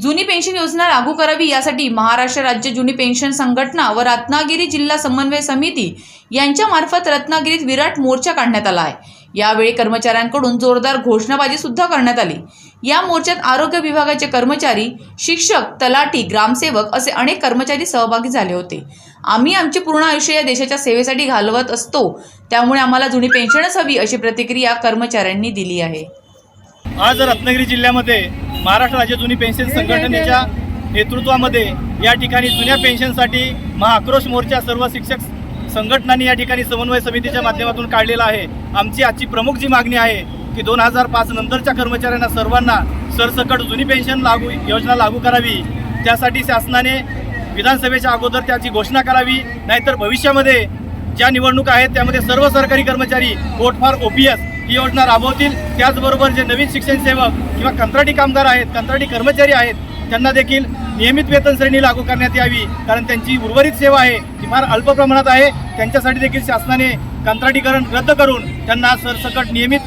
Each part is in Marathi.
जुनी पेन्शन योजना लागू करावी यासाठी महाराष्ट्र राज्य जुनी पेन्शन संघटना व रत्नागिरी जिल्हा समन्वय समिती यांच्या मार्फत रत्नागिरीत विराट मोर्चा काढण्यात आला आहे. यावेळी कर्मचाऱ्यांकडून जोरदार घोषणाबाजी सुद्धा करण्यात आली. या मोर्चात आरोग्य विभागाचे कर्मचारी शिक्षक तलाठी ग्रामसेवक असे अनेक कर्मचारी सहभागी झाले होते. आम्ही आमचे पूर्ण आयुष्य या देशाच्या सेवेसाठी घालवत असतो. त्यामुळे आम्हाला जुनी पेन्शनच हवी अशी प्रतिक्रिया कर्मचाऱ्यांनी दिली आहे. आज रत्नागिरी जिल्ह्यामध्ये महाराष्ट्र राज्य जुनी पेन्शन संघटनेच्या नेतृत्वामध्ये या ठिकाणी जुन्या पेन्शनसाठी महाआक्रोश मोर्चा सर्व शिक्षक संघटनांनी या ठिकाणी समन्वय समितीच्या माध्यमातून काढलेला आहे. आमची आजची प्रमुख जी मागणी आहे की दोन हजार पाच नंतरच्या कर्मचाऱ्यांना सर्वांना सरसकट जुनी पेन्शन लागू योजना लागू करावी. त्यासाठी शासनाने विधानसभेच्या अगोदर त्याची घोषणा करावी. नाहीतर भविष्यामध्ये ज्या निवडणुका आहेत त्यामध्ये सर्व सरकारी कर्मचारी वोट फॉर ओपीएस ही योजना राबवतील. त्याचबरोबर जे नवीन शिक्षण सेवक किंवा कंत्राटी कामगार आहेत कंत्राटी कर्मचारी आहेत त्यांना देखील नियमित वेतन श्रेणी लागू करण्यात यावी. कारण त्यांची उर्वरित सेवा आहे ती फार अल्प प्रमाणात आहे. त्यांच्यासाठी देखील शासनाने कंत्राटीकरण रद्द करून त्यांना सरसकट नियमित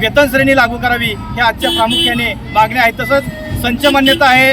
वेतन श्रेणी लागू करावी. ह्या आजच्या प्रामुख्याने मागण्या आहेत. तसंच संच मान्यता आहे.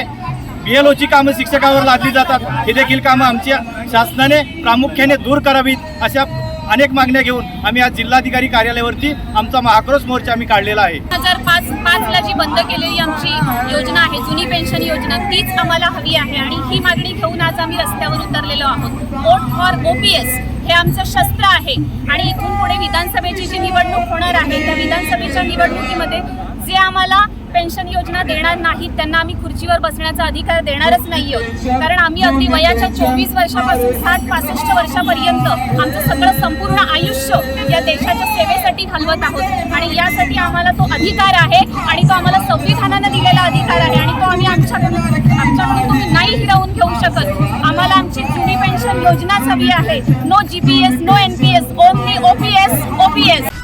बी एल ओची कामं शिक्षकावर लादली जातात. ही देखील कामं आमच्या शासनाने प्रामुख्याने दूर करावीत अशा अनेक मागण्या घेऊन आम्ही आज जिल्हाधिकारी कार्यालयावरती आमचा महाक्रोश मोर्चा आम्ही काढलेला आहे. दोन हजार पाच पाचला जी बंद केलेली आमची योजना आहे जुनी पेन्शन योजना तीच आम्हाला हवी आहे आणि ही मागणी घेऊन आज आम्ही रस्त्यावर उतरलेलो आहोत. वोट फॉर ओपीएस हे आमचं शस्त्र आहे आणि इथून पुढे विधानसभेची जी निवडणूक होणार आहे त्या विधानसभेच्या निवडणुकीमध्ये जे आम्हाला पेन्शन योजना देणार नाहीत त्यांना आम्ही खुर्चीवर बसण्याचा अधिकार देणारच नाही आहोत कारण आम्ही अगदी वयाच्या चोवीस वर्षापासून साठ पासष्ट वर्षापर्यंत आमचं सगळं संपूर्ण आयुष्य या देशाच्या सेवेसाठी घालवत आहोत. आणि यासाठी आम्हाला तो अधिकार आहे आणि तो आम्हाला संविधानानं दिलेला अधिकार आहे आणि तो आम्ही आमच्याकडून आमच्याकडून तुम्ही नाही हिरावून घेऊ शकत. आम्हाला आमची जुनी पेन्शन योजनाच हवी आहे. No G P S no N P S only O P S